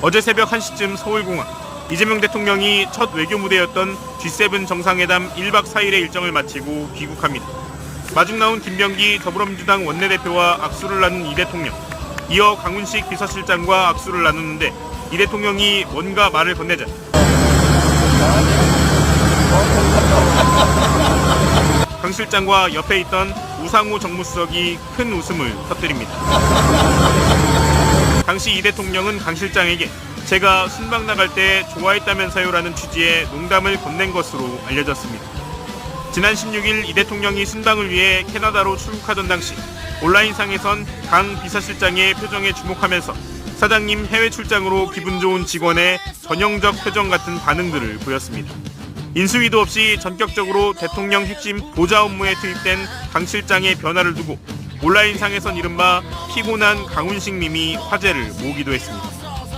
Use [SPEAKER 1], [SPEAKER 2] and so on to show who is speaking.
[SPEAKER 1] 어제 새벽 1시쯤 서울공항 이재명 대통령이 첫 외교 무대였던 G7 정상회담 1박 4일의 일정을 마치고 귀국합니다. 마중 나온 김병기 더불어민주당 원내대표와 악수를 나눈 이 대통령. 이어 강훈식 비서실장과 악수를 나누는데 이 대통령이 뭔가 말을 건네자 강 실장과 옆에 있던 우상호 정무수석이 큰 웃음을 터뜨립니다. 당시 이 대통령은 강 실장에게 제가 순방 나갈 때 좋아했다면서요라는 취지의 농담을 건넨 것으로 알려졌습니다. 지난 16일 이 대통령이 순방을 위해 캐나다로 출국하던 당시 온라인상에선 강 비서실장의 표정에 주목하면서 사장님 해외 출장으로 기분 좋은 직원의 전형적 표정 같은 반응들을 보였습니다. 인수위도 없이 전격적으로 대통령 핵심 보좌 업무에 투입된 강 실장의 변화를 두고 온라인상에선 이른바 피곤한 강훈식 님이 화제를 모으기도 했습니다.